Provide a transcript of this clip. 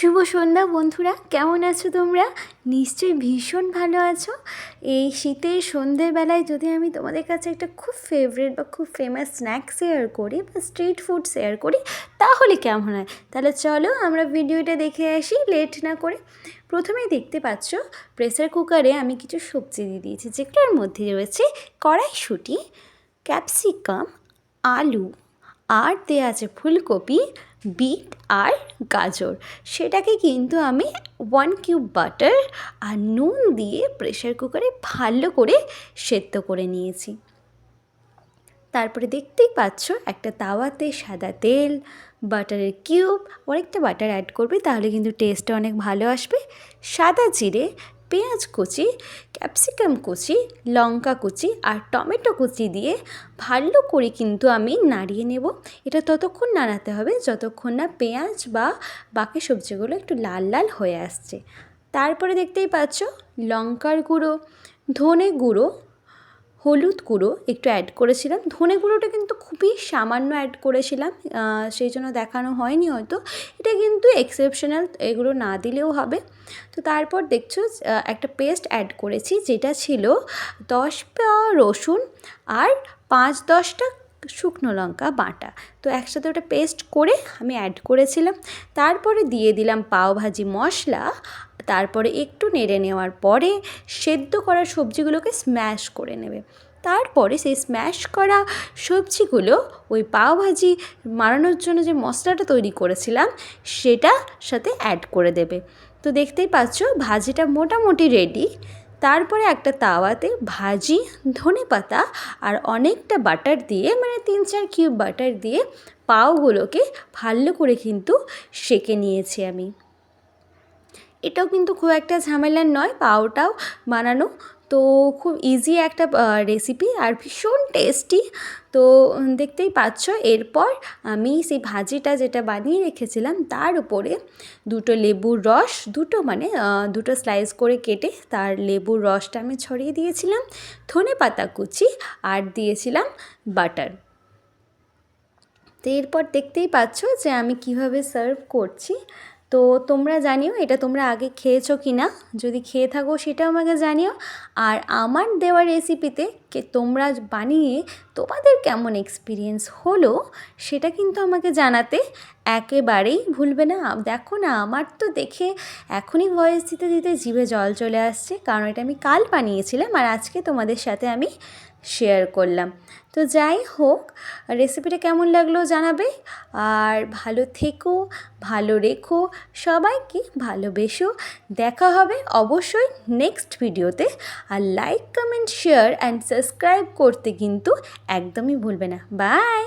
শুভ সন্ধ্যা বন্ধুরা, কেমন আছো তোমরা? নিশ্চয়ই ভীষণ ভালো আছো। এই শীতের সন্ধেবেলায় যদি আমি তোমাদের কাছে একটা খুব ফেভারিট বা খুব ফেমাস স্ন্যাক শেয়ার করি বা স্ট্রিট ফুড শেয়ার করি, তাহলে কেমন হয়? তাহলে চলো আমরা ভিডিওটা দেখে আসি লেট না করে। প্রথমেই দেখতে পাচ্ছ প্রেসার কুকারে আমি কিছু সবজি দিয়ে দিয়েছি, যেগুলোর মধ্যে রয়েছে কড়াইশুঁটি ক্যাপসিকাম আলু আর দেওয়া আছে ফুলকপি, বিট আর গাজর। সেটাকে কিন্তু আমি ওয়ান কিউব বাটার আর নুন দিয়ে প্রেশার কুকারে ভালো করে সেদ্ধ করে নিয়েছি। তারপরে দেখতেই পাচ্ছ একটা তাওয়াতে সাদা তেল, বাটারের কিউব অনেকটা বাটার অ্যাড করবে, তাহলে কিন্তু টেস্টটা অনেক ভালো আসবে। সাদা জিরে পেঁয়াজ কুচি, ক্যাপসিকাম কুচি, লঙ্কা কুচি আর টমেটো কুচি দিয়ে ভালো করে কিন্তু আমি নাড়িয়ে নেব। এটা ততক্ষণ নাড়াতে হবে যতক্ষণ না পেঁয়াজ বা বাকি সবজিগুলো একটু লাল লাল হয়ে আসছে। তারপরে দেখতেই পাচ্ছ লঙ্কার গুঁড়ো, ধনে গুঁড়ো হলুদ গুঁড়ো একটু অ্যাড করেছিলাম। ধনে গুঁড়োটা কিন্তু খুবই সামান্য অ্যাড করেছিলাম সেই জন্য দেখানো হয়নি হয়তো। এটা কিন্তু এক্সেপশনাল এগুলো না দিলেও হবে। তো তারপর দেখছ একটা পেস্ট অ্যাড করেছি, যেটা ছিল দশ রসুন আর পাঁচ দশটা শুকনো লঙ্কা বাটা। তো একসাথে ওটা পেস্ট করে আমি অ্যাড করেছিলাম। তারপরে দিয়ে দিলাম পাওভাজি মশলা তারপরে একটু নেড়ে নেওয়ার পরে সেদ্ধ করা সবজিগুলোকে স্ম্যাশ করে নেবে। তারপরে সেই স্ম্যাশ করা সবজিগুলো ওই পাওভাজি মারানোর জন্য যে মশলাটা তৈরি করেছিলাম সেটা সাথে অ্যাড করে দেবে। তো দেখতেই পাচ্ছ, ভাজিটা মোটামুটি রেডি তারপরে একটা তাওয়াতে ভাজি, ধনে পাতা আর অনেকটা বাটার দিয়ে মানে তিন চার কিউব বাটার দিয়ে পাওগুলোকে ভালো করে কিন্তু সেকে নিয়েছি আমি। এটাও কিন্তু খুব একটা ঝামেলার নয়, পাওটাও বানানো। তো খুব ইজি একটা রেসিপি আর ভীষণ টেস্টি তো দেখতেই পাচ্ছ, এরপর আমি সেই ভাজিটা যেটা বানিয়ে রেখেছিলাম, তার উপরে দুটো লেবুর রস, দুটো মানে দুটো স্লাইস করে কেটে তার লেবুর রসটা আমি ছড়িয়ে দিয়েছিলাম, ধনে পাতা কুচি আর দিয়েছিলাম বাটার তো এরপর দেখতেই পাচ্ছ যে আমি কীভাবে সার্ভ করছি। তো তোমরা জানিও এটা তোমরা আগে খেয়েছো কি না যদি খেয়ে থাকো সেটা আমাকে জানিও। আর আমার দেওয়া রেসিপিতে কে তোমরা বানিয়ে তোমাদের কেমন এক্সপিরিয়েন্স হলো সেটা কিন্তু আমাকে জানাতে একেবারেই ভুলবে না। দেখো না, আমার তো দেখে এখনই ভয়েস দিতে দিতে জিভে জল চলে আসছে। কারণ এটা আমি কাল বানিয়েছিলাম আর আজকে তোমাদের সাথে আমি শেয়ার করলাম। তো যাই হোক রেসিপিটা কেমন লাগল জানাবে? আর ভালো থেকো, ভালো রেখো, সবাইকে ভালোবেসো। দেখা হবে অবশ্যই নেক্সট ভিডিওতে আর like comment share and subscribe করতে কিন্তু একদমই ভুলবে না। বাই